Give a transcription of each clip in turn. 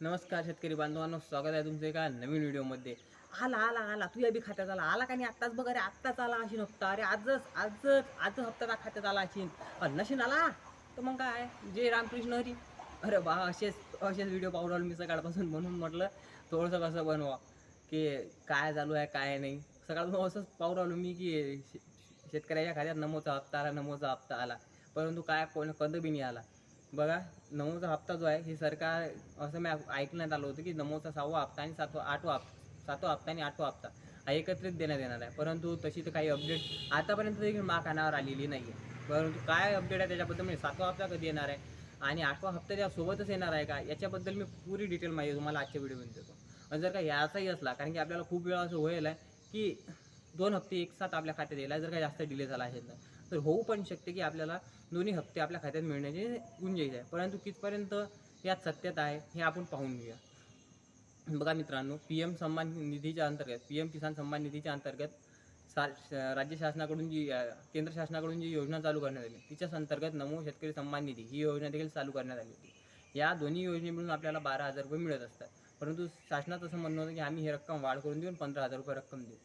नमस्कार शेतकरी बांधवांनो स्वागत आहे तुमचं एका नवीन व्हिडिओमध्ये. आला आला आला. तुझ्या बी खात्यात आला. आला का नाही आत्ताच बघ अरे आत्ताच आला अशी हप्ता. अरे आजच आजच आजच हप्ता खात्यात आला अशी नशीन आला. तर मग काय? जे रामकृष्ण हरी. अरे बा असेच असेच व्हिडिओ पाहून राहिलो मी सकाळपासून म्हणून म्हटलं थोडंसं कसं बनवा. की काय चालू आहे काय नाही. सकाळपासून असंच पाहून राहिलो मी की शे- शेतकऱ्याच्या खात्यात नमोचा हप्ता आला नमोचा हप्ता आला. परंतु काय कोण कधी बी नाही आला. बघा नऊचा हप्ता जो आहे हे सरकार असं मी ऐकण्यात आलं होतं की नऊचा सहावा हप्ता आणि सातवा आठवा हप्ता सातवा हप्ता आणि आठवा हप्ता हा एकत्रित देण्यात येणार आहे. परंतु तशी तर काही अपडेट आतापर्यंत देखील मा कानावर आलेली नाही आहे परंतु काय अपडेट आहे त्याच्याबद्दल म्हणजे सातवा हप्ता कधी येणार आहे आणि आठवा हप्ता त्या सोबतच येणार आहे का? याच्याबद्दल मी पुरी डिटेल माहिती तुम्हाला आजच्या व्हिडिओमध्ये देतो. आणि जर का याचाही असला कारण की आपल्याला खूप वेळा असं होईल आहे की दोन हप्ते एक साथ आपल्या खात्यात यायला जर का जास्त डिले झाला असेल तर. तर होऊ पण शकते की आपल्याला दोन्ही हप्ते आपल्या खात्यात मिळण्याची गुंजाईश आहे. परंतु कितपर्यंत यात सत्यता आहे हे आपण पाहून घेऊया. बघा मित्रांनो पी एम सन्मान निधीच्या अंतर्गत पी एम किसान सन्मान निधीच्या अंतर्गत सा श- राज्य शासनाकडून जी केंद्र शासनाकडून जी योजना चालू करण्यात आली तिच्याच अंतर्गत नमो शेतकरी सन्मान निधी ही योजना देखील चालू करण्यात आली होती. या दोन्ही योजने मिळून आपल्याला बारा हजार रुपये मिळत असतात. परंतु शासनाचं असं म्हणणं होतं की आम्ही ही रक्कम वाढ करून देऊन पंधरा हजार रुपये रक्कम देऊ.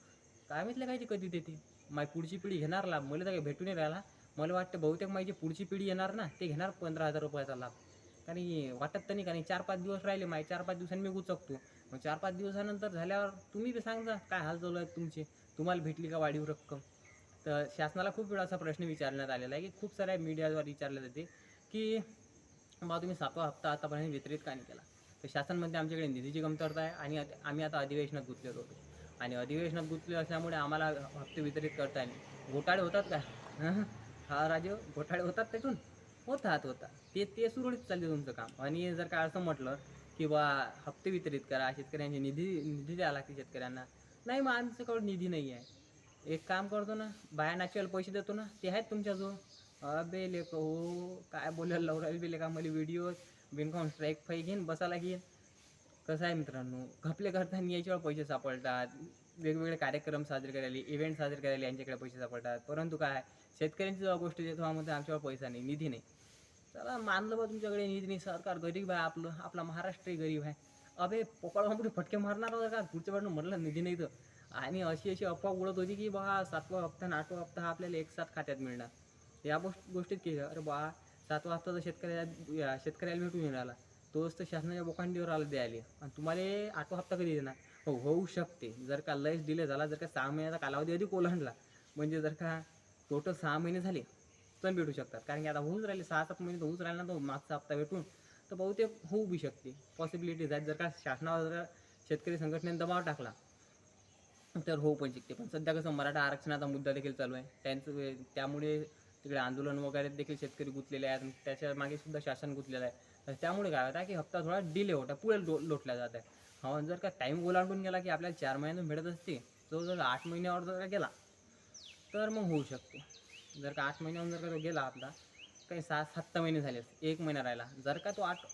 काय माहितलं काय ते कधी देते माय पुढची पिढी घेणार लाभ. मला तर काही भेटून नाही राहिला. मला वाटतं बहुतेक माझी पुढची पिढी येणार ना ते घेणार पंधरा हजार रुपयाचा लाभ. कारण की वाटत तर नाही कारण चार पाच दिवस राहिले माय. चार पाच दिवसांनी मी उचकतो. मग चार पाच दिवसानंतर झाल्यावर तुम्ही बी सांगा काय हाल चालू आहेत तुमचे? तुम्हाला भेटली का वाढीव रक्कम? तर शासनाला खूप वेळा असा प्रश्न विचारण्यात आलेला आहे की खूप साऱ्या मीडियाद्वारे विचारले जाते की बा तुम्ही सातवा हप्ता आतापर्यंत वितरित का नाही केला? तर शासनमध्ये आमच्याकडे निधीची कमतरता आहे आणि आम्ही आता अधिवेशनात गुंतलेलो होतो. आणि अधिवेशनात गुंतले असल्यामुळे आम्हाला हप्ते वितरित करता नाही घोटाळे होतात का? हा राजे घोटाळे होतात त्यातून? होतात होतात. ते ते सुरळीत चालले तुमचं काम. आणि जर काय असं म्हटलं की बा हप्ते वितरित करा शेतकऱ्यांची निधी निधी द्यावा लागते शेतकऱ्यांना. नाही मग आमच्याकडं निधी नाही आहे एक काम करतो ना बाया नाचवायला पैसे देतो ना ते आहेत तुमच्याजवळ. अबे लेको हो काय बोलायला लावून राहील बे लेका मला व्हिडिओ बिनकॉम स्ट्राईक फाई घेईन बसायला घेईन. कसं आहे मित्रांनो. घपले करताना याच्यावर पैसे सापडतात. वेगवेगळे कार्यक्रम साजरे करायला इव्हेंट साजरे करायला यांच्याकडे पैसे सापडतात. परंतु काय शेतकऱ्यांची जेव्हा गोष्ट येतो आम्हाला आमच्यावर पैसा नाही निधी नाही. चला मानलं बा तुमच्याकडे निधी नाही. सरकार गरीब आहे आपलं. आपला महाराष्ट्रही गरीब आहे. अबे पोकळ पुढे फटके मारणार होता का? पुढच्या वेळेला म्हटलं निधी नाही तर. आणि अशी अशी अफवा उडत होती की बा सातवा हप्ता आणि आठवा हप्ता हा आपल्याला एक साथ खात्यात मिळणार. या गोष्ट गोष्टीत केलं. अरे बा सातवा हप्ता तर शेतकऱ्याला शेतकऱ्याला भेटून मिळाला तोच तर शासनाच्या बोकांडीवर आला द्यायला. आणि तुम्हाला आठवा हप्ता कधी देणार? हो होऊ शकते. जर का लयच डिले झाला जर का सहा महिन्याचा कालावधी अधिक ओलांडला म्हणजे जर का टोटल सहा महिने झाले तर भेटू शकतात. कारण की आता होऊच राहिले सहा सात महिने तर होऊच राहिला ना तो मागचा हप्ता भेटून. तर बहुतेक होऊ बी शकते. पॉसिबिलिटीज आहेत. जर का शासनावर जर शेतकरी संघटनेने दबाव टाकला तर होऊ पण शकते. पण सध्या कसं मराठा आरक्षणाचा मुद्दा देखील चालू आहे. त्यांचं त्यामुळे तिकडे आंदोलन वगैरे देखील शेतकरी गुंतलेले आहेत त्याच्यामागे सुद्धा शासन गुंतलेलं आहे. तर त्यामुळे काय होतं की हप्ता थोडा डिले होता पुढे लो लोटला जात आहे हा जर का टाईम ओलांडून गेला की आपल्याला चार महिन्यातून भेटत असते तो जर आठ महिन्यावर जर का गेला तर मग होऊ शकते. जर का आठ महिन्यावर जर का तो गेला आपला काही सहा सात महिने झाले असते एक महिना राहिला. जर का तो आठ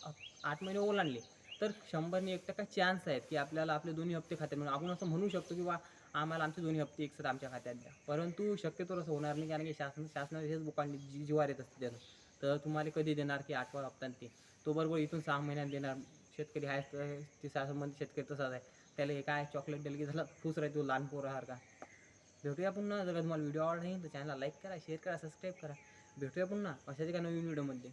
आठ महिने ओलांडले तर शंभरने एक टक्का चान्स आहेत की आपल्याला आपले दोन्ही हप्ते खात्यात म्हणून आपण असं म्हणू शकतो की बा आम्हाला आमचे दोन्ही हप्ते एकसाथ आमच्या खात्यात द्या. परंतु शक्यतो असं होणार नाही कारण की शासन शासनाला हेच बुकांनी जी जिवार येत असते त्यानं तर तुम्हाला कधी देणार की आठवा हप्ता ते. तो बरोबर इथून सहा महिन्यात देणार. शेतकरी आहे ते संबंधित शेतकरी तसाच आहे. त्याला हे काय चॉकलेट दिलं की झालं खुश राहतो लहान पोरासारखा भेटूया पुन्हा. जर तुम्हाला व्हिडिओ आवडला नाही तर चॅनलला लाईक करा शेअर करा सबस्क्राईब करा. भेटूया पुन्हा अशाच एका नवीन व्हिडिओमध्ये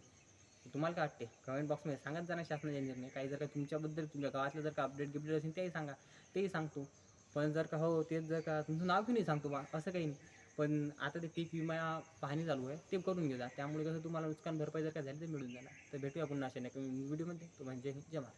तुम्हाला काय वाटते? कमेंट बॉक्समध्ये सांगत जाणार शासनाच्या निर्णय काही जर का तुमच्याबद्दल तुमच्या गावातलं जर का अपडेट गिफ्ट असेल तेही सांगा. तेही सांगतो. पण जर का हो तेच जर का तुमचं नाव की नाही सांगतो बा असं काही नाही. पण आता ते पीक विमा पाहणी चालू आहे ते करून घेऊ त्यामुळे कसं तुम्हाला नुकसान भरपाई जर का झाली तर मिळून जाणार. तर भेटूया पुन्हा अशा नाही व्हिडिओमध्ये. तो म्हणजे जमा